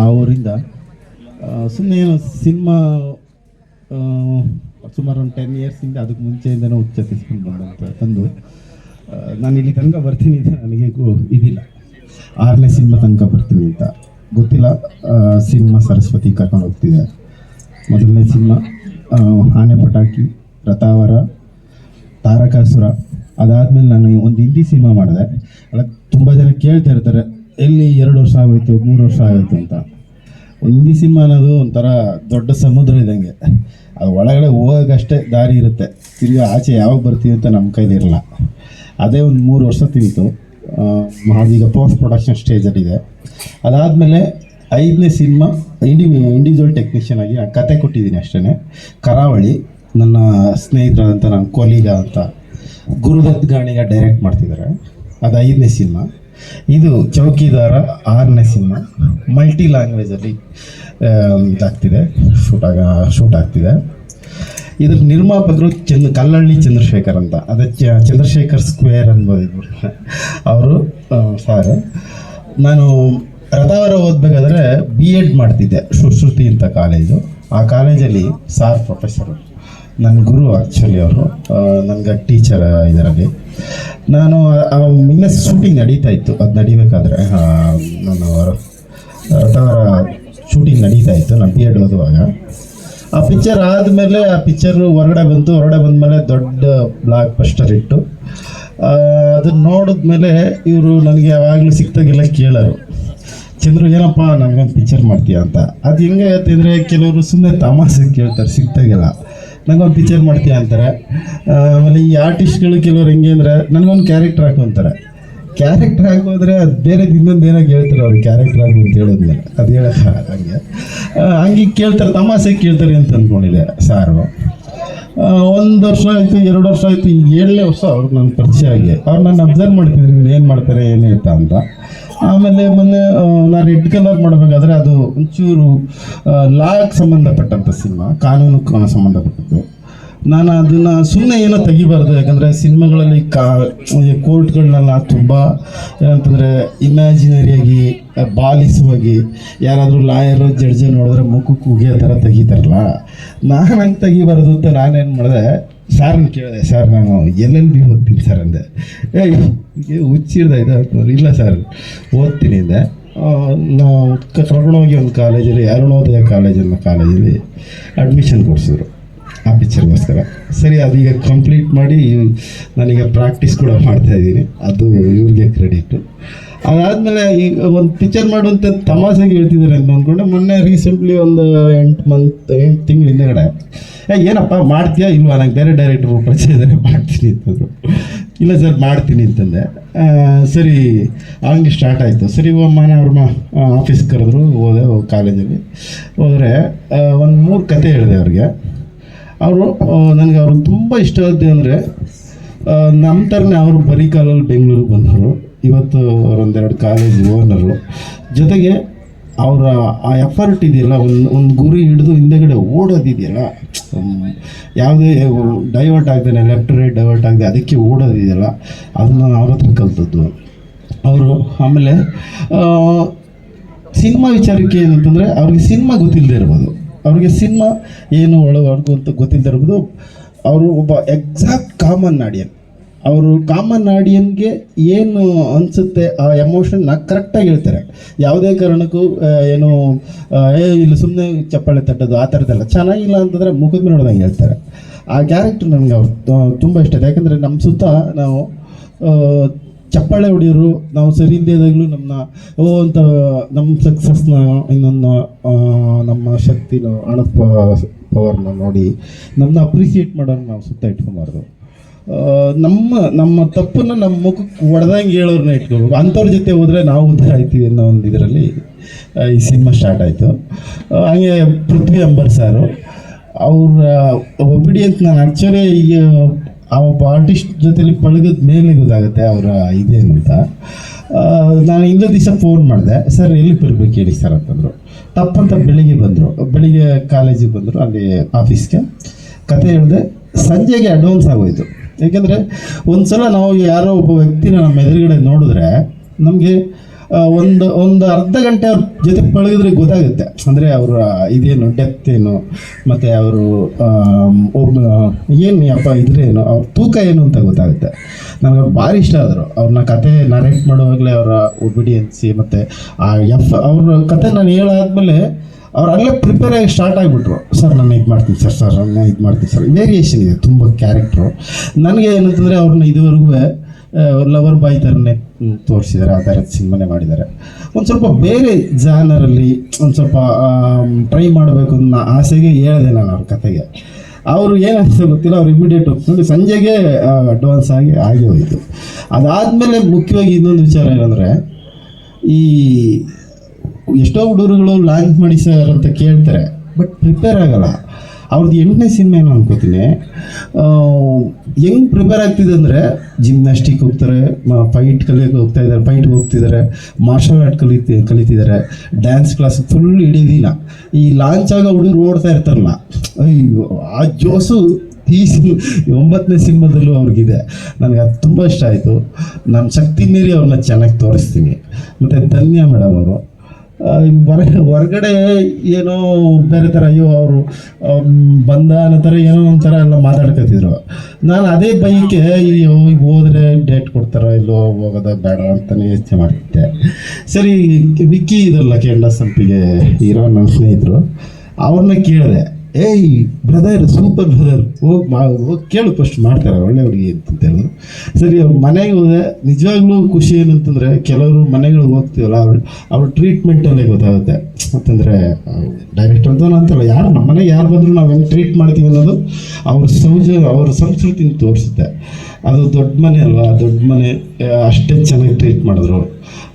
ಆ ಊರಿಂದ ಸುಮ್ಮನೆ ಏನೋ ಸಿನಿಮಾ ಸುಮಾರು ಒಂದು ಟೆನ್ ಇಯರ್ಸಿಂದ ಅದಕ್ಕೆ ಮುಂಚೆಯಿಂದನೂ ಉಚ್ಚರಿಸ್ಕೊಂಡು ಬಂದಂತ ತಂದು ನಾನು ಇಲ್ಲಿ ತನಕ ಬರ್ತೀನಿ ಅಂತ ನನಗೆ ಇದಿಲ್ಲ. ಆರನೇ ಸಿನಿಮಾ ತನಕ ಬರ್ತೀನಿ ಅಂತ. ಗೊತ್ತಿಲ್ಲ ಸಿನಿಮಾ ಸರಸ್ವತಿ ಕರ್ಕೊಂಡು ಹೋಗ್ತಿದೆ. ಮೊದಲನೇ ಸಿನಿಮಾ ಆನೆ ಪಟಾಕಿ, ರಥಾವರ, ತಾರಕಾಸುರ. ಅದಾದಮೇಲೆ ನಾನು ಒಂದು ಹಿಂದಿ ಸಿನಿಮಾ ಮಾಡಿದೆ. ಅಲ್ಲ, ತುಂಬ ಜನ ಕೇಳ್ತಾ ಇರ್ತಾರೆ ಎಲ್ಲಿ ಎರಡು ವರ್ಷ ಆಗೋಯ್ತು, ಮೂರು ವರ್ಷ ಆಗೋಯ್ತು ಅಂತ. ಹಿಂದಿ ಸಿನಿಮಾ ಅನ್ನೋದು ಒಂಥರ ದೊಡ್ಡ ಸಮುದ್ರ ಇದ್ದಂಗೆ. ಅದು ಒಳಗಡೆ ಹೋಗೋಕ್ಕಷ್ಟೇ ದಾರಿ ಇರುತ್ತೆ. ತಿರ್ಗಿ ಆಚೆ ಯಾವಾಗ ಬರ್ತೀವಿ ಅಂತ ನಮ್ಮ ಕೈಲಿರಲ್ಲ ಅದೇ ಒಂದು ಮೂರು ವರ್ಷ ತಿಂತು. ಅದೀಗ ಪೋಸ್ಟ್ ಪ್ರೊಡಕ್ಷನ್ ಸ್ಟೇಜಲ್ಲಿದೆ ಅದಾದಮೇಲೆ ಐದನೇ ಸಿನಿಮಾ, ಇಂಡಿ, ಇಂಡಿವಿಜುವಲ್ ಟೆಕ್ನಿಷಿಯನ್ ಆಗಿ ಆ ಕತೆ ಕೊಟ್ಟಿದ್ದೀನಿ ಅಷ್ಟೇ ಕರಾವಳಿ, ನನ್ನ ಸ್ನೇಹಿತರಾದಂಥ ನನ್ನ ಕೊಲೀಗ ಅಂತ, ಗುರುದತ್ ಗಾಣಿಗ ಡೈರೆಕ್ಟ್ ಮಾಡ್ತಿದ್ದಾರೆ. ಅದು ಐದನೇ ಸಿನಿಮಾ. ಇದು ಚೌಕಿದಾರ ಆರನೇ ಸಿನಿಮಾ ಮಲ್ಟಿ ಲ್ಯಾಂಗ್ವೇಜಲ್ಲಿ ಇದಾಗ್ತಿದೆ ಶೂಟ್ ಆಗ ಶೂಟ್ ಆಗ್ತಿದೆ. ಇದ್ರ ನಿರ್ಮಾಪಕರು ಚಂದ್ರ, ಕಲ್ಲಳ್ಳಿ ಚಂದ್ರಶೇಖರ್ ಅಂತ. ಅದೇ ಚ- ಚಂದ್ರಶೇಖರ್ ಸ್ಕ್ವೇರ್ ಅನ್ಬೋದು ಅವರು ಸಾರ್ ನಾನು ರಥಾವರ ಓದಬೇಕಾದ್ರೆ ಬಿ ಎಡ್ ಮಾಡ್ತಿದ್ದೆ ಸುಶ್ರುತಿ ಅಂತ ಕಾಲೇಜು ಆ ಕಾಲೇಜಲ್ಲಿ ಸಾರ್ ಪ್ರೊಫೆಸರು ನನ್ನ ಗುರು ಆ್ಯಕ್ಚುಲಿ ಅವರು. ನನಗೆ ಟೀಚರ್ ಇದರಲ್ಲಿ. ನಾನು ಇನ್ನೂ ಶೂಟಿಂಗ್ ನಡೀತಾ ಇತ್ತು. ಅದು ನಡಿಬೇಕಾದ್ರೆ ನಾನು ಅವರ ಶೂಟಿಂಗ್ ನಡೀತಾ ಇತ್ತು, ನಾನು ಬಿ ಎಡ್ ಓದುವಾಗ ಆ ಪಿಕ್ಚರ್ ಆದಮೇಲೆ, ಆ ಪಿಕ್ಚರ್ ಹೊರಗಡೆ ಬಂತು. ಹೊರಗಡೆ ಬಂದಮೇಲೆ ದೊಡ್ಡ ಬ್ಲಾಕ್ ಬಸ್ಟರ್ ಇಟ್ಟು ಅದನ್ನ ನೋಡಿದ್ಮೇಲೆ ಇವರು ನನಗೆ ಯಾವಾಗಲೂ ಸಿಕ್ತಾಗೆಲ್ಲ ಕೇಳೋರು. ಚಂದ್ರು, ಏನಪ್ಪ ನನಗೊಂದು ಪಿಕ್ಚರ್ ಮಾಡ್ತೀಯ ಅಂತ. ಅದು ಹೆಂಗೆ ಅಂದರೆ ಕೆಲವರು ಸುಮ್ಮನೆ ತಮಾಷೆ ಕೇಳ್ತಾರೆ, ಸಿಕ್ತಾಗೆಲ್ಲ. ನನಗೊಂದು ಪಿಕ್ಚರ್ ಮಾಡ್ತೀಯ ಅಂತಾರೆ. ಆಮೇಲೆ ಈ ಆರ್ಟಿಸ್ಟ್ಗಳು ಕೆಲವ್ರು ಹೆಂಗೆ ಅಂದರೆ ನನಗೊಂದು ಕ್ಯಾರೆಕ್ಟರ್ ಹಾಕು ಅಂತಾರೆ. ಕ್ಯಾರೆಕ್ಟರ್ ಹಾಕೋದ್ರೆ ಅದು ಬೇರೆ ಇನ್ನೊಂದು ಏನೋ ಹೇಳ್ತಾರೆ ಅವ್ರು ಕ್ಯಾರೆಕ್ಟರ್ ಹಾಕು ಅಂತ ಹೇಳಿದ್ಮೇಲೆ ಅದು ಹೇಳಕ್ಕೆ ಹಂಗೆ ಹಂಗೆ. ಕೇಳ್ತಾರೆ, ತಮಾಷೆ ಕೇಳ್ತಾರೆ ಅಂತ ಅಂದ್ಕೊಂಡಿದೆ ಸಾರು. ಒಂದು ವರ್ಷ ಆಯಿತು, ಎರಡು ವರ್ಷ ಆಯಿತು ಏಳನೇ ವರ್ಷ ಅವ್ರಿಗೆ ನನ್ನ ಪರಿಚಯ ಆಗಿ. ಅವ್ರು ನಾನು ಅಬ್ಸರ್ವ್ ಮಾಡ್ತಿದ್ರು ಏನು ಮಾಡ್ತಾರೆ, ಏನು ಅಂತ. ಆಮೇಲೆ ಮೊನ್ನೆ ನಾ ರೆಡ್ ಕಲರ್ ಮಾಡಬೇಕಾದ್ರೆ ಅದು ಒಂಚೂರು ಲಾಗ್ ಸಂಬಂಧಪಟ್ಟಂಥ ಸಿನಿಮಾ, ಕಾನೂನು ಸಂಬಂಧಪಟ್ಟದ್ದು. ನಾನು ಅದನ್ನು ಸುಮ್ಮನೆ ಏನೋ ತೆಗಿಬಾರ್ದು, ಯಾಕಂದರೆ ಸಿನಿಮಾಗಳಲ್ಲಿ ಕಾ ಕೋರ್ಟ್ಗಳನ್ನೆಲ್ಲ ತುಂಬ, ಏನಂತಂದರೆ ಇಮ್ಯಾಜಿನರಿಯಾಗಿ, ಬಾಲಿಸುವಾಗಿ, ಯಾರಾದರೂ ಲಾಯರು ಜಡ್ಜ್ ನೋಡಿದ್ರೆ ಮುಖಕ್ಕೆ ಉಗಿಯೋ ಥರ ತೆಗಿತಾರಲ್ಲ. ನಾನು ಹಂಗೆ ತೆಗಿಬಾರ್ದು ಅಂತ ನಾನೇನು ಮಾಡಿದೆ ಸಾರ್ನ ಕೇಳಿದೆ ಸರ್ ನಾನು ಎಲ್ಲೆಲ್ಲಿ ಬಿ ಓದ್ತೀನಿ ಸರ್ ಅಂದೆ. ಏ ಇದೆ ಅಂತಂದ್ರೆ ಇಲ್ಲ ಸರ್ ಓದ್ತೀನಿ ಅಂದೆ. ನಾವು ಕರ್ಕೊಂಡು ಹೋಗಿ ಒಂದು ಕಾಲೇಜಲ್ಲಿ, ಅರುಣೋದಯ ಕಾಲೇಜ್ ಅನ್ನೋ ಕಾಲೇಜಲ್ಲಿ ಅಡ್ಮಿಷನ್ ಕೊಡಿಸಿದ್ರು, ಆ ಪಿಕ್ಚರ್ಗೋಸ್ಕರ ಸರಿ ಅದೀಗ ಕಂಪ್ಲೀಟ್ ಮಾಡಿ, ನಾನೀಗ ಪ್ರಾಕ್ಟೀಸ್ ಕೂಡ ಮಾಡ್ತಾಯಿದ್ದೀನಿ ಅದು ಇವ್ರಿಗೆ ಕ್ರೆಡಿಟು ಅದಾದಮೇಲೆ ಈಗ ಒಂದು ಪಿಕ್ಚರ್ ಮಾಡುವಂತ ತಮಾಷೆಗೆ ಹೇಳ್ತಿದ್ದಾರೆ ಅಂತ ಅಂದ್ಕೊಂಡೆ ಮೊನ್ನೆ ರೀಸೆಂಟ್ಲಿ ಒಂದು ಎಂಟು ಮಂತ್ ಎಂಟು ತಿಂಗಳ ಹಿಂದೆಗಡೆ. ಏನಪ್ಪ, ಮಾಡ್ತೀಯಾ ಇಲ್ವಾ? ನಂಗೆ ಬೇರೆ ಡೈರೆಕ್ಟ್ರು ಪರಿಚಯ ಇದ್ದಾರೆ ಮಾಡ್ತೀನಿ ಅಂತಂದರು ಇಲ್ಲ ಸರ್, ಮಾಡ್ತೀನಿ ಅಂತಂದೆ. ಸರಿ ಹಂಗೆ ಸ್ಟಾರ್ಟ್ ಆಯಿತು. ಸರಿ ಮಾನ ಅವ್ರ ಮಾ ಆಫೀಸ್ ಕರೆದ್ರು, ಹೋದೆ ಕಾಲೇಜಲ್ಲಿ. ಹೋದರೆ ಒಂದು ಮೂರು ಕತೆ ಹೇಳಿದೆ ಅವ್ರಿಗೆ. ಅವರು ನನಗೆ ಅವ್ರಿಗೆ ತುಂಬ ಇಷ್ಟ ಆದ್ದು ಅಂದರೆ ನಮ್ಮ ಥರನೇ ಅವರು ಬರೀ ಕಾಲಲ್ಲಿ ಬೆಂಗಳೂರಿಗೆ ಬಂದವರು. ಇವತ್ತು ಅವರೊಂದೆರಡು ಕಾಲೇಜ್ ಓನರು ಜೊತೆಗೆ ಅವರ ಆ ಎಫರ್ಟ್ ಇದೆಯಲ್ಲ, ಒಂದು ಒಂದು ಗುರಿ ಹಿಡಿದು ಹಿಂದೆಗಡೆ ಓಡೋದಿದೆಯಲ್ಲ ಯಾವುದೇ ಡೈವರ್ಟ್ ಆಗ್ತಾನೆ ಲೆಫ್ಟ್ ರೈಟ್ ಡೈವರ್ಟ್ ಆಗದೆ ಅದಕ್ಕೆ ಓಡೋದಿದೆಯಲ್ಲ, ಅದನ್ನು ನಾನು ಅವ್ರ ಹತ್ರ ಕಲ್ತದ್ದು. ಅವರು ಆಮೇಲೆ ಸಿನಿಮಾ ವಿಚಾರಕ್ಕೆ ಏನಂತಂದರೆ ಅವ್ರಿಗೆ ಸಿನಿಮಾ ಗೊತ್ತಿಲ್ಲದೆ ಇರ್ಬೋದು. ಅವ್ರಿಗೆ ಸಿನಿಮಾ ಏನು ಒಳಗೆ ಅಂತ ಗೊತ್ತಿಲ್ಲದೆ ಇರ್ಬೋದು. ಅವರು ಒಬ್ಬ ಎಕ್ಸಾಕ್ಟ್ ಕಾಮನ್ ಆಡಿಯನ್ ಅವರು ಕಾಮನ್ ಆಡಿಯನ್ಗೆ ಏನು ಅನಿಸುತ್ತೆ ಆ ಎಮೋಷನ್ನ ಕರೆಕ್ಟಾಗಿ ಹೇಳ್ತಾರೆ. ಯಾವುದೇ ಕಾರಣಕ್ಕೂ ಏನು ಏ, ಇಲ್ಲಿ ಸುಮ್ಮನೆ ಚಪ್ಪಾಳೆ ತಟ್ಟೋದು ಆ ಥರದ್ದೆಲ್ಲ ಚೆನ್ನಾಗಿಲ್ಲ ಅಂತಂದರೆ ಮುಖದ ಮೇಲೆ ನೋಡ್ದಂಗೆ ಹೇಳ್ತಾರೆ. ಆ ಕ್ಯಾರೆಕ್ಟರ್ ನನಗೆ ಅವ್ರು ತುಂಬ ಇಷ್ಟ. ಇದೆ ಯಾಕಂದರೆ ನಮ್ಮ ಸುತ್ತ ನಾವು ಚಪ್ಪಾಳೆ ಹೊಡೆಯೋರು, ನಾವು ಸರಿ ಇಲ್ಲದಾಗಲೂ ನಮ್ಮನ್ನ ಓ, ಅಂತ ನಮ್ಮ ಸಕ್ಸಸ್ನ ಇನ್ನೊಂದು ನಮ್ಮ ಶಕ್ತಿನ, ಹಣದ ಪವರ್ನ ನೋಡಿ ನಮ್ಮನ್ನ ಅಪ್ರಿಸಿಯೇಟ್ ಮಾಡೋರು ನಾವು ಸುತ್ತ ಇಟ್ಕೊಬಾರ್ದು. ನಮ್ಮ ನಮ್ಮ ತಪ್ಪನ್ನು ನಮ್ಮ ಮುಖಕ್ಕೆ ಹೊಡೆದಂಗೆ ಹೇಳೋರ್ನ ಇಟ್ಕೋಬೇಕು. ಅಂಥವ್ರ ಜೊತೆ ಹೋದರೆ ನಾವು ಉದ್ಧಾರ ಆಯ್ತೀವಿ ಅನ್ನೋ ಒಂದು ಇದರಲ್ಲಿ ಈ ಸಿನಿಮಾ ಸ್ಟಾರ್ಟ್ ಆಯಿತು. ಹಾಗೆ ಪೃಥ್ವಿ ಅಂಬರ್ ಸಾರು. ಅವ್ರ ಒಬಿಡಿಯನ್ಸ್ ನಾನು ಆ್ಯಕ್ಚುಲಿ ಈಗ ಆ ಒಬ್ಬ ಆರ್ಟಿಸ್ಟ್ ಜೊತೆಲಿ ಪಳಗದ ಮೇಲೆ ಗೊತ್ತಾಗುತ್ತೆ ಅವರ ಇದೇನು ಅಂತ. ನಾನು ಇನ್ನೊಂದು ದಿವಸ ಫೋನ್ ಮಾಡಿದೆ, ಸರ್, ಎಲ್ಲಿ ಬರ್ಬೇಕು ಹೇಳಿ ಸರ್ ಅಂತಂದರು. ತಪ್ಪಂತ ಬೆಳಿಗ್ಗೆ ಬಂದರು. ಬೆಳಿಗ್ಗೆ ಕಾಲೇಜಿಗೆ ಬಂದರು, ಅಲ್ಲಿ ಆಫೀಸ್ಗೆ ಕತೆ ಹೇಳಿದೆ, ಸಂಜೆಗೆ ಅಡ್ವಾನ್ಸ್ ಆಗೋಯ್ತು. ಯಾಕೆಂದರೆ ಒಂದು ಸಲ ನಾವು ಯಾರೋ ಒಬ್ಬ ವ್ಯಕ್ತಿನ ನಮ್ಮ ಎದುರುಗಡೆ ನೋಡಿದ್ರೆ ನಮಗೆ ಒಂದು ಒಂದು ಅರ್ಧ ಗಂಟೆ ಅವ್ರ ಜೊತೆ ಪಳಗಿದ್ರೆ ಗೊತ್ತಾಗುತ್ತೆ. ಅಂದರೆ ಅವರ ಇದೇನು ಡೆಪ್ತ್ ಏನು, ಮತ್ತು ಅವರು ಒಬ್ಬ, ಏನು ಯಪ್ಪ ಇದ್ರೇನು ಅವ್ರ ತೂಕ ಏನು ಅಂತ ಗೊತ್ತಾಗುತ್ತೆ. ನನಗೆ ಭಾರಿ ಇಷ್ಟ ಆದರು. ಅವ್ರನ್ನ ಕತೆ ನರೇಟ್ ಮಾಡುವಾಗಲೇ ಅವರ ಒಬಿಡಿಯನ್ಸಿ ಮತ್ತು ಆ ಎಫ್ ಅವ್ರ ಕತೆ ನಾನು ಹೇಳಾದ್ಮೇಲೆ ಅವ್ರು ಅಲ್ಲೇ ಪ್ರಿಪೇರ್ ಆಗಿ ಸ್ಟಾರ್ಟ್ ಆಗಿಬಿಟ್ರು. ಸರ್ ನಾನು ಇದು ಮಾಡ್ತೀನಿ ಸರ್ ಸರ್ ನಾನು ಇದು ಮಾಡ್ತೀನಿ ಸರ್ ವೇರಿಯೇಷನ್ ಇದೆ, ತುಂಬ ಕ್ಯಾರೆಕ್ಟ್ರು ನನಗೆ ಏನಂತಂದರೆ ಅವ್ರನ್ನ ಇದುವರೆಗೂ ಲವರ್ ಬಾಯ್ ಥರನೇ ತೋರಿಸಿದ್ದಾರೆ, ಆ ಥರದ ಸಿನಿಮಾನೇ ಮಾಡಿದ್ದಾರೆ. ಒಂದು ಸ್ವಲ್ಪ ಬೇರೆ ಜಾನರಲ್ಲಿ ಒಂದು ಸ್ವಲ್ಪ ಟ್ರೈ ಮಾಡಬೇಕು ಅನ್ನೋ ಆಸೆಗೆ ಹೇಳಿದೆ ನಾನು ಅವ್ರ ಕತೆಗೆ. ಅವರು ಏನಂತ ಗೊತ್ತಿಲ್ಲ, ಅವ್ರು ಇಮಿಡಿಯೇಟ್ ನೋಡಿ ಸಂಜೆಗೆ ಅಡ್ವಾನ್ಸ್ ಆಗಿ ಆಗಿ ಹೋಯಿತು. ಅದಾದಮೇಲೆ ಮುಖ್ಯವಾಗಿ ಇನ್ನೊಂದು ವಿಚಾರ ಏನಂದರೆ, ಈ ಎಷ್ಟೋ ಹುಡುಗರುಗಳು ಲಾಂಚ್ ಮಾಡಿ ಸರ್ ಅಂತ ಕೇಳ್ತಾರೆ, ಬಟ್ ಪ್ರಿಪೇರ್ ಆಗಲ್ಲ. ಅವ್ರದ್ದು ಎಂಟನೇ ಸಿನಿಮಾ ಏನು ಅನ್ಕೋತೀನಿ ಹೆಂಗ್ ಪ್ರಿಪೇರ್ ಆಗ್ತಿದೆ ಅಂದರೆ, ಜಿಮ್ನಾಸ್ಟಿಕ್ ಹೋಗ್ತಾರೆ ಫೈಟ್ ಕಲಿಯೋಕೆ ಹೋಗ್ತಾ ಇದ್ದಾರೆ ಫೈಟ್ಗೆ ಹೋಗ್ತಿದ್ದಾರೆ ಮಾರ್ಷಲ್ ಆರ್ಟ್ ಕಲಿತಿ ಕಲಿತಿದ್ದಾರೆ ಡ್ಯಾನ್ಸ್ ಕ್ಲಾಸ್ ಫುಲ್ ಇಡೀ ದಿನ. ಈ ಲಾಂಚ್ ಆಗೋ ಹುಡುಗರು ಓಡ್ತಾ ಇರ್ತಾರಲ್ಲ, ಅಯ್ಯೋ, ಆ ಜೋಸು ಈ ಒಂಬತ್ತನೇ ಸಿನಿಮಾದಲ್ಲೂ ಅವ್ರಿಗಿದೆ. ನನಗೆ ಅದು ತುಂಬ ಇಷ್ಟ ಆಯಿತು. ನಾನು ಶಕ್ತಿ ಮೀರಿ ಅವ್ರನ್ನ ಚೆನ್ನಾಗಿ ತೋರಿಸ್ತೀನಿ. ಮತ್ತು ಧನ್ಯ ಮೇಡಮ್ ಅವರು. ಹೊರ, ಹೊರಗಡೆ ಏನೋ ಬೇರೆ ಥರ ಅಯ್ಯೋ, ಅವರು ಬಂದ ಥರ ಏನೋ ಒಂಥರ ಎಲ್ಲ ಮಾತಾಡ್ಕೊತಿದ್ರು. ನಾನು ಅದೇ ಬೈಕೆ ಅಯ್ಯೋ ಈಗ ಹೋದರೆ ಡೇಟ್ ಕೊಡ್ತಾರೋ ಇಲ್ಲೋ, ಹೋಗೋದ ಬೇಡ ಅಂತಲೇ ಯೋಚನೆ ಮಾಡಿದ್ದೆ. ಸರಿ, ವಿಕ್ಕಿ ಇದ್ರಲ್ಲ ಕೆಂಡ ಸಂಪಿಗೆ ಇರೋ ನನ್ನ ಸ್ನೇಹಿತರು, ಅವ್ರನ್ನ ಕೇಳಿದೆ. ಏಯ್ ಬ್ರದರ್ ಸೂಪರ್ ಬ್ರದರ್ ಹೋಗಿ ಮಾ, ಹೋಗಿ ಕೇಳು ಫಸ್ಟ್ ಮಾಡ್ತಾರೆ ಒಳ್ಳೆ ಹುಡುಗಿ ಅಂತ ಹೇಳಿದ್ರು ಸರಿ, ಅವ್ರ ಮನೆಗೆ ಹೋದೆ ನಿಜವಾಗ್ಲೂ ಖುಷಿ ಏನಂತಂದರೆ ಕೆಲವರು ಮನೆಗಳಿಗೆ ಹೋಗ್ತೀವಲ್ಲ, ಅವ್ರು, ಅವ್ರ ಟ್ರೀಟ್ಮೆಂಟಲ್ಲೇ ಗೊತ್ತಾಗುತ್ತೆ. ಅಂತಂದರೆ ಡೈರೆಕ್ಟ್ ಅಂತ ಅಂತಲ್ಲ, ಯಾರು ನಮ್ಮ ಮನೆಗೆ ಯಾರು ಬಂದರೂ ನಾವು ಹೆಂಗೆ ಟ್ರೀಟ್ ಮಾಡ್ತೀವಿ ಅನ್ನೋದು ಅವ್ರ ಸೌಜ, ಅವ್ರ ಸಂಸ್ಕೃತಿನ ತೋರಿಸುತ್ತೆ. ಅದು ದೊಡ್ಡ ಮನೆ ಅಲ್ವಾ, ದೊಡ್ಡ ಮನೆ ಅಷ್ಟೇ ಚೆನ್ನಾಗಿ ಟ್ರೀಟ್ ಮಾಡಿದ್ರು.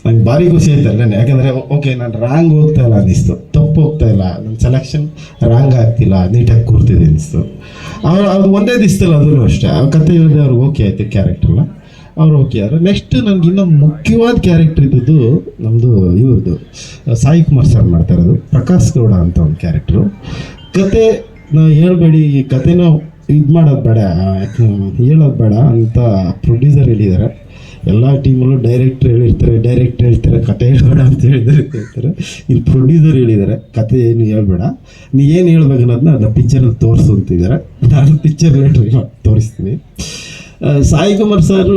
ನಂಗೆ ಭಾರಿ ಖುಷಿ ಆಯ್ತು ಅಲ್ಲೇ ಯಾಕಂದರೆ ಓಕೆ, ನಾನು ರಾಂಗ್ ಹೋಗ್ತಾ ಇಲ್ಲ ಅನ್ನಿಸ್ತು. ತಪ್ಪು ಹೋಗ್ತಾ ಇಲ್ಲ. ನನ್ನ ಸೆಲೆಕ್ಷನ್ ರಾಂಗ್ ಆಗ್ತಿಲ್ಲ ನೀಟಾಗಿ ಕೂರ್ತಿದೆ ಅನಿಸ್ತು. ಅವ್ರು ಅದು ಒಂದೇ ದಿವಸದಲ್ಲಿ ಅದೂ ಅಷ್ಟೇ. ಆ ಕತೆ ಹೇಳಿದೆ ಅವ್ರು ಓಕೆ ಆಯಿತು ಕ್ಯಾರೆಕ್ಟ್ರಲ್ಲ ಅವ್ರು ಓಕೆ ಆದರೆ ನೆಕ್ಸ್ಟ್ ನನಗೆ ಇನ್ನೊಂದು ಮುಖ್ಯವಾದ ಕ್ಯಾರೆಕ್ಟರ್ ಇದ್ದದ್ದು ನಮ್ಮದು ಇವ್ರದ್ದು ಸಾಯಿ ಕುಮಾರ್ ಸರ್ ಮಾಡ್ತಾ ಇರೋದು. ಪ್ರಕಾಶ್ ಗೌಡ ಅಂತ ಒಂದು ಕ್ಯಾರೆಕ್ಟ್ರು ಕತೆ ನಾ ಹೇಳಬೇಡಿ, ಈ ಕತೆನ ಇದು ಮಾಡೋದು ಬೇಡ ಹೇಳೋದು ಬೇಡ ಅಂತ ಪ್ರೊಡ್ಯೂಸರ್ ಹೇಳಿದ್ದಾರೆ. ಎಲ್ಲ ಟೀಮಲ್ಲೂ ಡೈರೆಕ್ಟ್ರ್ ಹೇಳಿರ್ತಾರೆ ಡೈರೆಕ್ಟ್ರ್ ಹೇಳ್ತಾರೆ, ಕತೆ ಹೇಳ್ಬೇಡ ಅಂತ ಹೇಳಿದರೆ ಹೇಳ್ತಾರೆ ಇಲ್ಲಿ ಪ್ರೊಡ್ಯೂಸರ್ ಹೇಳಿದ್ದಾರೆ, ಕತೆ ಏನು ಹೇಳ್ಬೇಡ. ನೀ ಏನು ಹೇಳ್ಬೇಕು ಅನ್ನೋದನ್ನ ಅದನ್ನ ಪಿಕ್ಚರಲ್ಲಿ ತೋರಿಸು ಅಂತಿದ್ದಾರೆ ನಾನು ಪಿಕ್ಚರ್ ಲೇಟ್ರ್ ತೋರಿಸ್ತೀನಿ. ಸಾಯಿ ಕುಮಾರ್ ಸರ್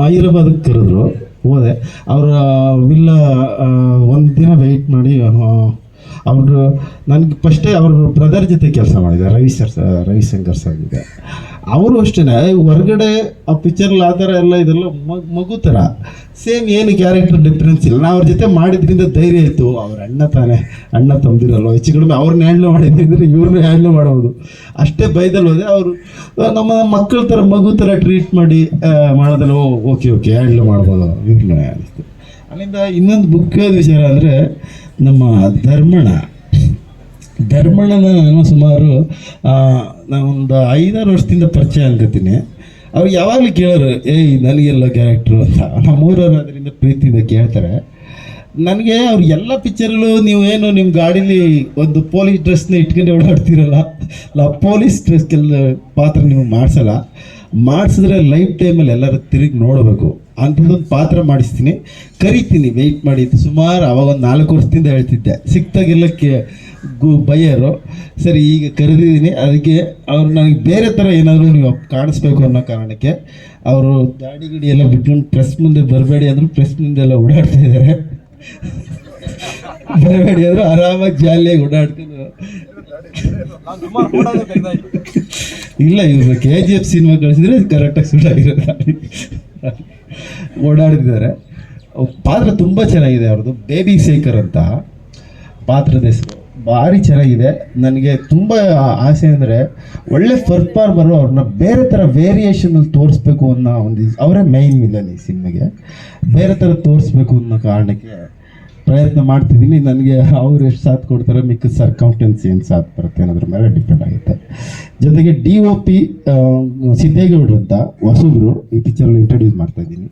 ಹೈದರಾಬಾದಕ್ಕೆ ಕರೆದ್ರು. ಹೋದೆ. ಅವರ ವಿಲ್ಲ ಒಂದು ದಿನ ವೆಯ್ಟ್ ಮಾಡಿ ಅವರು ನನಗೆ ಫಸ್ಟೇ ಅವರು ಬ್ರದರ್ ಜೊತೆ ಕೆಲಸ ಮಾಡಿದೆ ರವಿ ಸರ್ ರವಿಶಂಕರ್ ಸರ್ ಇದೆ ಅವರು ಅಷ್ಟೇ ಹೊರಗಡೆ ಆ ಪಿಕ್ಚರ್ಲಿ ಆ ಥರ ಎಲ್ಲ ಇದೆಲ್ಲ ಮಗ್- ಥರ. ಸೇಮ್ ಏನು ಕ್ಯಾರೆಕ್ಟರ್ ಡಿಫ್ರೆನ್ಸ್ ಇಲ್ಲ. ನಾವು ಅವ್ರ ಜೊತೆ ಮಾಡಿದ್ರಿಂದ ಧೈರ್ಯ ಇತ್ತು. ಅವ್ರ ಅಣ್ಣ ತಾನೇ, ಅಣ್ಣ ತಂದಿರಲ್ಲ ಹೆಚ್ಚು ಕಡಿಮೆ ಅವ್ರನ್ನ ಹ್ಯಾಂಡ್ಲ್ ಮಾಡಿದ್ರೆ ಇವ್ರನ್ನ ಹ್ಯಾಂಡ್ಲ್ ಮಾಡೋದು. ಅಷ್ಟೇ ಬೈದಲ್ಲಿ ಹೋದೆ. ಅವರು ನಮ್ಮ ಮಕ್ಕಳ ಥರ, ಮಗು ಥರ ಟ್ರೀಟ್ ಮಾಡಿ ಮಾಡೋದಲ್ಲ, ಓ ಓಕೆ ಓಕೆ ಹ್ಯಾಂಡ್ಲ್ ಮಾಡ್ಬೋದು. ಇವ್ರನ್ನ ಅನಿಸ್ತು ಅಲ್ಲಿಂದ ಇನ್ನೊಂದು ಮುಖ್ಯವಾದ ವಿಚಾರ ಅಂದರೆ ನಮ್ಮ ಧರ್ಮಣ. ಧರ್ಮಣನ ನಾನು ಸುಮಾರು ನಾನು ಒಂದು ಐದಾರು ವರ್ಷದಿಂದ ಪರಿಚಯ ಅನ್ಕೋತೀನಿ ಅವ್ರು ಯಾವಾಗಲೂ ಕೇಳೋರು, ಏಯ್, ನನಗೆಲ್ಲ ಕ್ಯಾರೆಕ್ಟ್ರು ಅಂತ. ನಮ್ಮೂರವ್ರು ಅದರಿಂದ ಪ್ರೀತಿಯಿಂದ ಕೇಳ್ತಾರೆ. ನನಗೆ ಅವ್ರು ಎಲ್ಲ ಪಿಕ್ಚರಲ್ಲೂ ನೀವು ಏನು ನಿಮ್ಮ ಗಾಡೀಲಿ ಒಂದು ಪೊಲೀಸ್ ಡ್ರೆಸ್ನ ಇಟ್ಕೊಂಡು ಓಡಾಡ್ತೀರಲ್ಲ ಇಲ್ಲ ಪೊಲೀಸ್ ಡ್ರೆಸ್ಗೆಲ್ಲ ಪಾತ್ರ ನೀವು ಮಾಡಿಸಲ್ಲ. ಮಾಡಿಸಿದ್ರೆ ಲೈಫ್ ಟೈಮಲ್ಲಿ ಎಲ್ಲರೂ ತಿರುಗಿ ನೋಡಬೇಕು. ಅಂಥದ್ದೊಂದು ಪಾತ್ರ ಮಾಡಿಸ್ತೀನಿ. ಕರಿತೀನಿ ವೆಯ್ಟ್ ಮಾಡಿ ಸುಮಾರು ಅವಾಗ ಒಂದು ನಾಲ್ಕು ವರ್ಷದಿಂದ ಹೇಳ್ತಿದ್ದೆ. ಸಿಕ್ತಾಗೆಲ್ಲ ಕೇ ಗು ಬಯ್ಯರು ಸರಿ, ಈಗ ಕರೆದಿದ್ದೀನಿ. ಅದಕ್ಕೆ ಅವ್ರು ನನಗೆ ಬೇರೆ ಥರ ಏನಾದರೂ ನೀವು ಕಾಣಿಸ್ಬೇಕು ಅನ್ನೋ ಕಾರಣಕ್ಕೆ ಅವರು ದಾಡಿ ಗಿಡಿ ಎಲ್ಲ ಬಿಟ್ಕೊಂಡು ಪ್ರೆಸ್ ಮುಂದೆ ಬರಬೇಡಿ ಅಂದರೂ ಪ್ರೆಸ್ ಮುಂದೆ ಎಲ್ಲ ಓಡಾಡ್ತಾ ಇದ್ದಾರೆ. ಬರಬೇಡಿ ಅಂದರು ಆರಾಮಾಗಿ ಜಾಲಿಯಾಗಿ ಓಡಾಡ್ಕೊಂಡು. ಇಲ್ಲ, ಇವರು ಕೆ ಜಿ ಎಫ್ ಸಿನಿಮಾ ಕಳಿಸಿದ್ರೆ ಕರೆಕ್ಟಾಗಿ ಸೂಟ್ ಆಗಿರೋದು. ಓಡಾಡ್ತಿದ್ದಾರೆ ಪಾತ್ರ ತುಂಬ ಚೆನ್ನಾಗಿದೆ ಅವ್ರದ್ದು. ಬೇಬಿ ಶೇಖರ್ ಅಂತ. ಪಾತ್ರದ ಹೆಸರು ಭಾರಿ ಚೆನ್ನಾಗಿದೆ. ನನಗೆ ತುಂಬ ಆಸೆ ಅಂದರೆ ಒಳ್ಳೆ ಫರ್ಪಾರ್ ಬರೋ ಅವ್ರನ್ನ ಬೇರೆ ಥರ ವೇರಿಯೇಷನಲ್ಲಿ ತೋರಿಸ್ಬೇಕು ಅನ್ನೋ ಒಂದು ಅವರೇ ಮೈನ್ ವಿಲನ್ ಈ ಸಿನಿಮಾಗೆ. ಬೇರೆ ಥರ ತೋರಿಸ್ಬೇಕು ಅನ್ನೋ ಕಾರಣಕ್ಕೆ ಪ್ರಯತ್ನ ಮಾಡ್ತಿದ್ದೀನಿ. ನನಗೆ ಅವ್ರು ಎಷ್ಟು ಸಾಥ್ ಕೊಡ್ತಾರೆ ಮಿಕ್ಕ ಸರ್ಕೌಂಟೆನ್ಸಿ ಏನು ಸಾಥ್ ಬರುತ್ತೆ ಅನ್ನೋದ್ರ ಮೇಲೆ ಡಿಪೆಂಡ್ ಆಗುತ್ತೆ. ಜೊತೆಗೆ ಡಿ ಒ ಪಿ ಸಿದ್ದೇಗೌಡ್ರು ಅಂತ ಹೊಸಬ್ರು ಈ ಪಿಕ್ಚರಲ್ಲಿ ಇಂಟ್ರೊಡ್ಯೂಸ್ ಮಾಡ್ತಾ ಇದ್ದೀನಿ.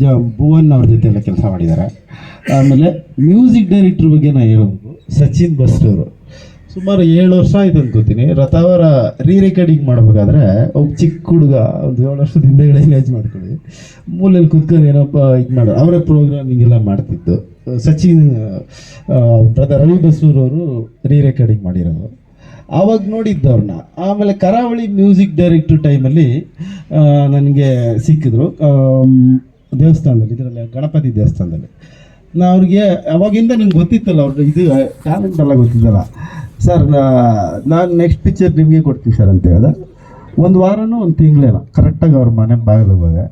ಜ, ಭುವನ್ ಅವ್ರ ಜೊತೆ ಎಲ್ಲ ಕೆಲಸ ಮಾಡಿದ್ದಾರೆ. ಆಮೇಲೆ ಮ್ಯೂಸಿಕ್ ಡೈರೆಕ್ಟ್ರ್ ಬಗ್ಗೆ ನಾನು ಹೇಳ್ಬೋದು ಸಚಿನ್ ಬಸ್ರವರು ಸುಮಾರು ಏಳು ವರ್ಷ ಆಯ್ತು ಅನ್ಕೋತೀನಿ ರಥಾವರ ರೀ ರೆಕಾರ್ಡಿಂಗ್ ಮಾಡಬೇಕಾದ್ರೆ ಒಬ್ಬ ಚಿಕ್ಕ ಹುಡುಗ, ಒಂದು ಏಳು ವರ್ಷದ ಹಿಂದೆಗಡೆ ಇಮೇಜ್ ಮಾಡ್ಕೊಳ್ಳಿ. ಮೂಲೆಯಲ್ಲಿ ಕುತ್ಕೊಂಡು ಏನಪ್ಪ ಇದು ಮಾಡೋದು ಅವರೇ ಪ್ರೋಗ್ರಾಮಿಂಗ್ ಎಲ್ಲ ಮಾಡ್ತಿದ್ದು. ಸಚಿನ್ ಬ್ರದರ್ ರವಿ ಅವರು ರೀ ರೆಕಾರ್ಡಿಂಗ್ ಮಾಡಿರೋದು. ಆವಾಗ ನೋಡಿದ್ದವ್ರನ್ನ ಆಮೇಲೆ ಕರಾವಳಿ ಮ್ಯೂಸಿಕ್ ಡೈರೆಕ್ಟ್ರ್ ಟೈಮಲ್ಲಿ ನನಗೆ ಸಿಕ್ಕಿದ್ರು. ದೇವಸ್ಥಾನದಲ್ಲಿ, ಇದರಲ್ಲಿ, ಗಣಪತಿ ದೇವಸ್ಥಾನದಲ್ಲಿ. ನಾ ಅವ್ರಿಗೆ, ಅವಾಗಿಂದ ನಿಮ್ಗೆ ಗೊತ್ತಿತ್ತಲ್ಲ ಅವ್ರ ಇದು ಟ್ಯಾಲೆಂಟ್ ಎಲ್ಲ ಗೊತ್ತಿದ್ದಲ್ಲ. ಸರ್ ನಾನು ನೆಕ್ಸ್ಟ್ ಪಿಕ್ಚರ್ ನಿಮಗೆ ಕೊಡ್ತೀನಿ ಸರ್ ಅಂತ ಹೇಳಿದೆ. ಒಂದು ವಾರನೂ ಒಂದು ತಿಂಗಳೇನೋ ಕರೆಕ್ಟಾಗಿ ಅವ್ರ ಮನೆ ಬಾಗಿಲು ಹೋದೆ.